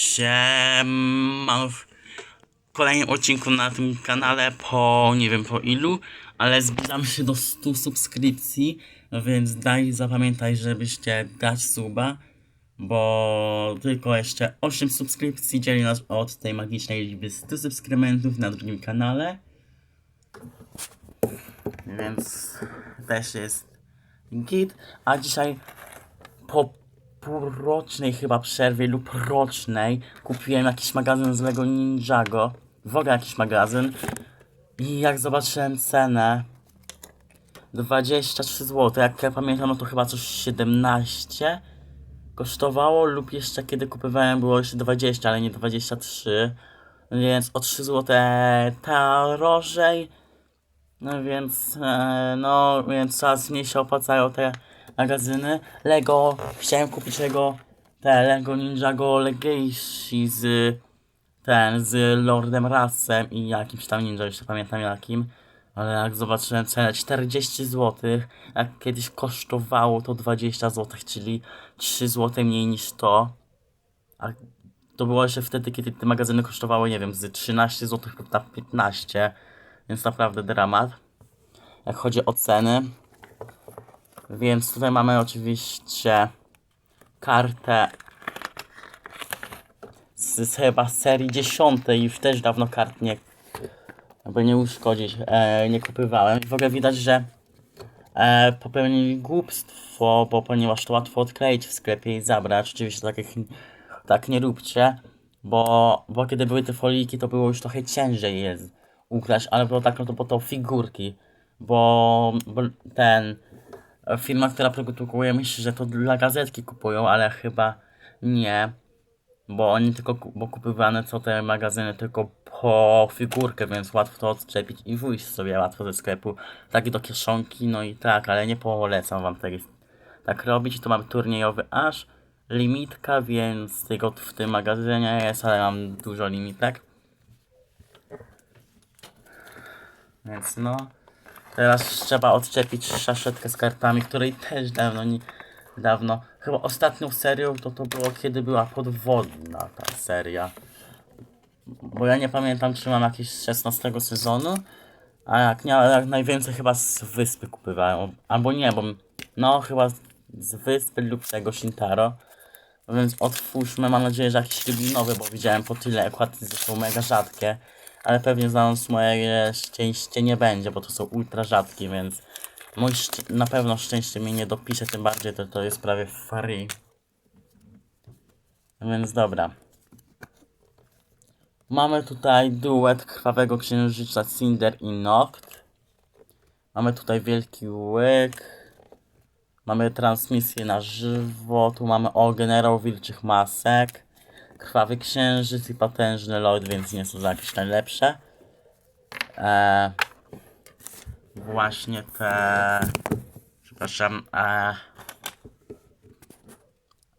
Siema w kolejnym odcinku na tym kanale po nie wiem po ilu, ale zbliżam się do 100 subskrypcji, więc daj zapamiętaj, żebyście dać suba, bo tylko jeszcze 8 subskrypcji dzieli nas od tej magicznej liczby 100 subskrybentów na drugim kanale. Więc też jest git, a dzisiaj po półrocznej chyba przerwie lub rocznej kupiłem jakiś magazyn z Lego Ninjago. W ogóle jakiś magazyn. I jak zobaczyłem cenę 23 zł, jak ja pamiętam, no to chyba coś 17 kosztowało lub jeszcze kiedy kupowałem było jeszcze 20, ale nie 23. Więc o 3 zł drożej. No więc, e, no, więc coraz mniej się opłacają te magazyny. Lego, chciałem kupić Lego, te Lego Ninjago Legacy z, ten, z Lordem Rasem i jakimś tam ninja, jeszcze pamiętam jakim. Ale jak zobaczyłem cenę 40 zł, jak kiedyś kosztowało to 20 zł, czyli 3 zł mniej niż to. A to było jeszcze wtedy, kiedy te magazyny kosztowały, nie wiem, z 13 zł na 15. Więc naprawdę dramat. Jak chodzi o ceny. Więc tutaj mamy oczywiście kartę z, z chyba serii 10. Już też dawno kart nie, aby nie uszkodzić, e, nie kupywałem. W ogóle widać, że e, popełnili głupstwo, bo ponieważ to łatwo odkleić w sklepie i zabrać. Oczywiście takich tak nie róbcie, bo, bo kiedy były te foliki, to było już trochę ciężej je ukraść, ale było tak, no to po to figurki, bo, bo ten firma, która produkuje, myśli, że to dla gazetki kupują, ale chyba nie, bo oni tylko, bo kupywane co te magazyny tylko po figurkę, więc łatwo to odczepić i wyjść sobie łatwo ze sklepu, tak i do kieszonki, no i tak, ale nie polecam wam tego tak robić. Tu mamy turniejowy aż limitka, więc tego w tym magazynie jest, ale mam dużo limitek. Więc no. Teraz trzeba odczepić szaszetkę z kartami, której też dawno nie. Dawno. Chyba ostatnią serią to to było kiedy była podwodna ta seria. Bo ja nie pamiętam czy mam jakieś z 16 sezonu. A jak nie, jak najwięcej chyba z wyspy kupywałem. Albo nie, bo no chyba z- wyspy lub tego Shintaro. Więc otwórzmy, mam nadzieję, że jakiś nowy, bo widziałem po tyle że są mega rzadkie. Ale pewnie znając moje szczęście nie będzie, bo to są ultra rzadkie, więc mój na pewno szczęście mnie nie dopisze, tym bardziej to, to jest prawie free. Więc dobra. Mamy tutaj duet Krwawego Księżyca Cinder i Noct. Mamy tutaj Wielki Łyk. Mamy transmisję na żywo. Tu mamy o generał wilczych masek. Krwawy księżyc i potężny lord, więc nie są jakieś najlepsze. Eee, właśnie te. Przepraszam. Eee,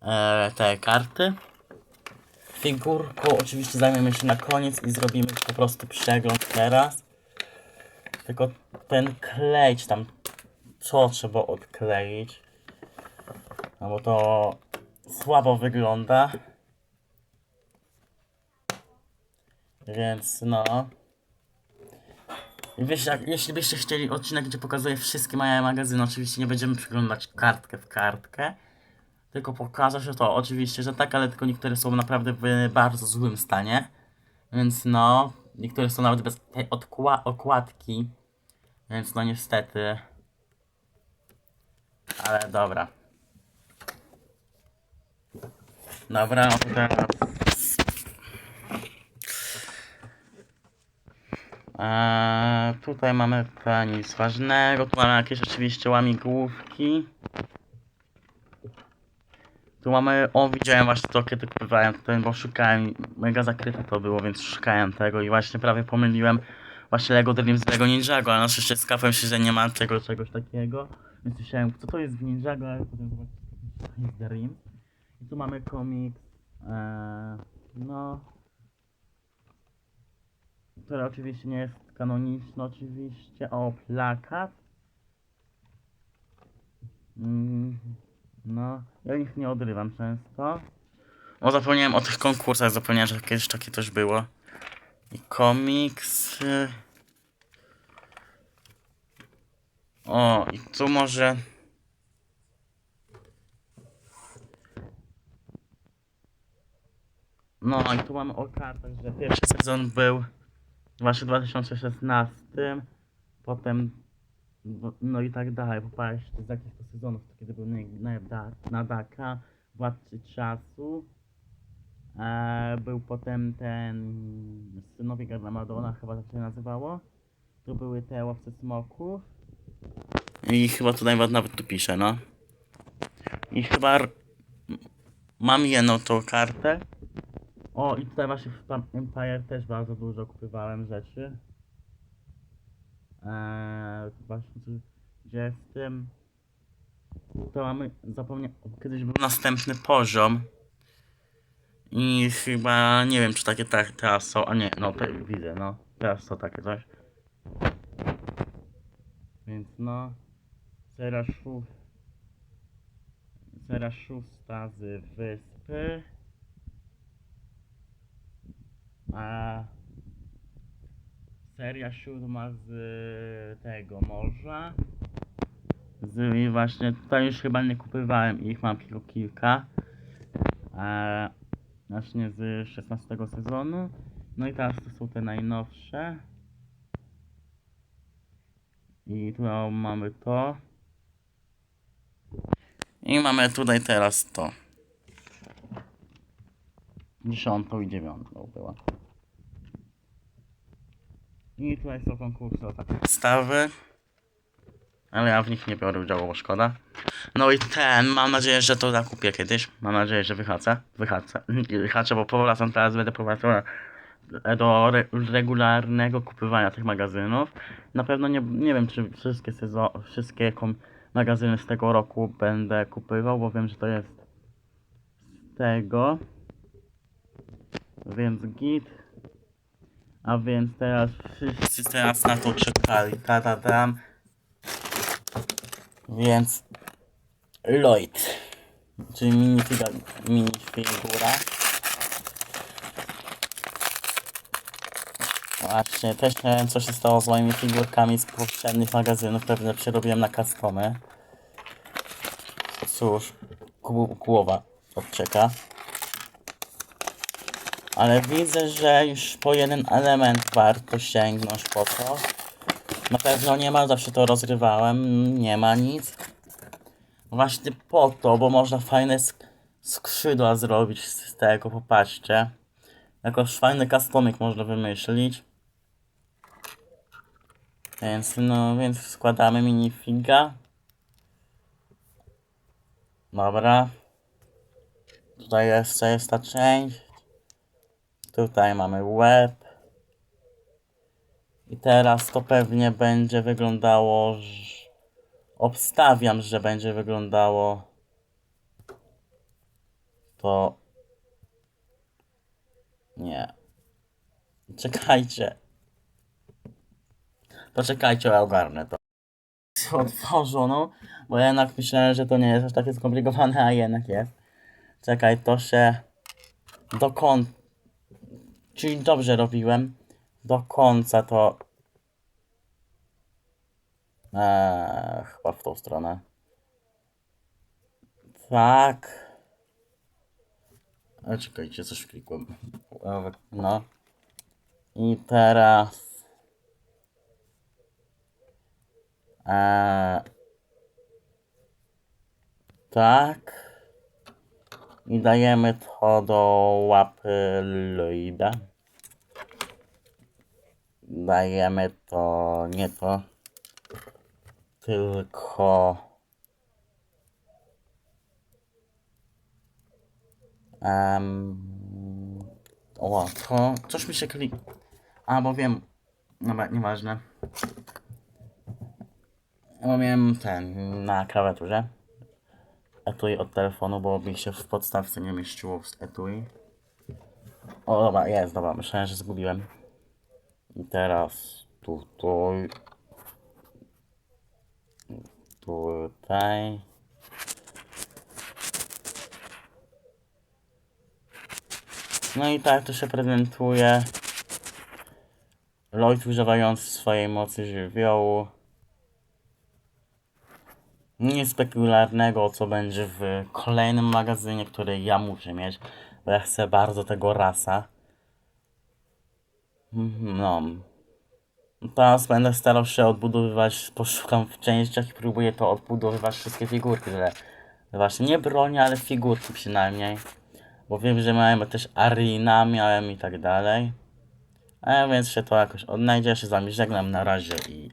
eee, te karty. Figurką oczywiście zajmiemy się na koniec i zrobimy po prostu przegląd teraz. Tylko ten klej, czy tam co trzeba odkleić. No bo to słabo wygląda. Więc no. Wiesz, jak, jeśli byście chcieli odcinek, gdzie pokazuję wszystkie moje magazyny, oczywiście nie będziemy przeglądać kartkę w kartkę. Tylko pokażę się to, oczywiście, że tak, ale tylko niektóre są naprawdę w bardzo złym stanie. Więc no, niektóre są nawet bez tej okładki. Więc no niestety. Ale dobra. Dobra, no to teraz. Eee, tutaj mamy chyba nic ważnego. Tu mamy jakieś oczywiście łamigłówki. Tu mamy, o widziałem właśnie to kiedy kupowałem ten, bo szukałem, mega zakryte to było, więc szukałem tego i właśnie prawie pomyliłem właśnie Lego Dream z Lego Ninjago, ale na szczęście skapłem się, że nie ma tego, czegoś takiego. Więc myślałem, co to jest Ninjago, ale potem zobaczyłem, to jest Dream. I tu mamy komiks, eee, no, który oczywiście nie jest kanoniczny, oczywiście, o, plakat. Mm, no, ja ich nie odrywam często. O, zapomniałem o tych konkursach, zapomniałem, że kiedyś takie też było. I komiks. O, i tu może... No i tu mamy o kartach, że pierwszy sezon był właśnie w 2016, potem no, no i tak dalej, popatrzcie z jakich to sezonów, to kiedy był na, na Daka, Władcy Czasu, e, był potem ten Synowie Gardamadona, chyba tak się nazywało, tu były te Łowcy Smoków i chyba tutaj nawet, tu pisze, no. I chyba mam jedną tą kartę. O, i tutaj właśnie w Empire też bardzo dużo kupywałem rzeczy. Eee, właśnie gdzie z tym. To mamy, zapomniałem, kiedyś był następny poziom. I chyba, nie wiem czy takie tak teraz są, a nie, no to widzę, no. Teraz są takie coś. Więc no, seria szó... Seria szósta z wyspy. A seria siódma z tego morza. Z, właśnie tutaj już chyba nie kupywałem ich, mam tylko kilka. A, właśnie z 16 sezonu. No i teraz to są te najnowsze. I tu mamy to. I mamy tutaj teraz to. Dziesiątą i dziewiątą była. I tutaj są konkursy o takie stawy. Ale ja w nich nie biorę udziału, bo szkoda. No i ten, mam nadzieję, że to zakupię kiedyś. Mam nadzieję, że wychacę. Wychacę. Wyhaczę, bo powracam teraz, będę powracał do re regularnego kupywania tych magazynów. Na pewno nie, nie wiem, czy wszystkie sezon, wszystkie magazyny z tego roku będę kupywał, bo wiem, że to jest z tego. Więc git. A więc teraz wszyscy teraz na to czekali. Ta, ta, tam. Więc Lloyd, czyli minifiga, minifigura. Właśnie, też nie wiem co się stało z moimi figurkami z poprzednich magazynów, pewnie przerobiłem na customy. Cóż, gł- głowa odczeka. Ale widzę, że już po jeden element warto sięgnąć po to. Na pewno nie ma, zawsze to rozrywałem, nie ma nic. Właśnie po to, bo można fajne sk- skrzydła zrobić z tego, popatrzcie. Jakoś fajny customik można wymyślić. Więc no, więc składamy minifiga. Dobra. Tutaj jeszcze jest ta część. Tutaj mamy łeb. I teraz to pewnie będzie wyglądało. ż- Obstawiam, że będzie wyglądało to. Nie. Czekajcie. Poczekajcie, ja ogarnę to. Otworzono, bo jednak myślałem, że to nie jest aż takie skomplikowane, a jednak jest. Czekaj, to się do końca. Czyli dobrze robiłem. Do końca to. Eee, chyba w tą stronę. Tak. A czekajcie, coś klikłem. No. I teraz. Eee, tak. I dajemy to do łapy Lloyda. Dajemy to, nie to, tylko um, o, to coś mi się klik... A, bo wiem, dobra, nieważne. Bo miałem ten, na klawiaturze etui od telefonu, bo mi się w podstawce nie mieściło w etui. O, dobra, jest, dobra, myślałem, że zgubiłem. I teraz tutaj. Tutaj. No i tak to się prezentuje. Lloyd używający swojej mocy żywiołu. Nic spektakularnego, co będzie w kolejnym magazynie, który ja muszę mieć, bo ja chcę bardzo tego rasa. No. Teraz będę starał się odbudowywać, poszukam w częściach i próbuję to odbudowywać wszystkie figurki, że właśnie nie broni, ale figurki przynajmniej. Bo wiem, że miałem też Arena, miałem i tak dalej. A więc się to jakoś odnajdzie. Się z wami żegnam na razie i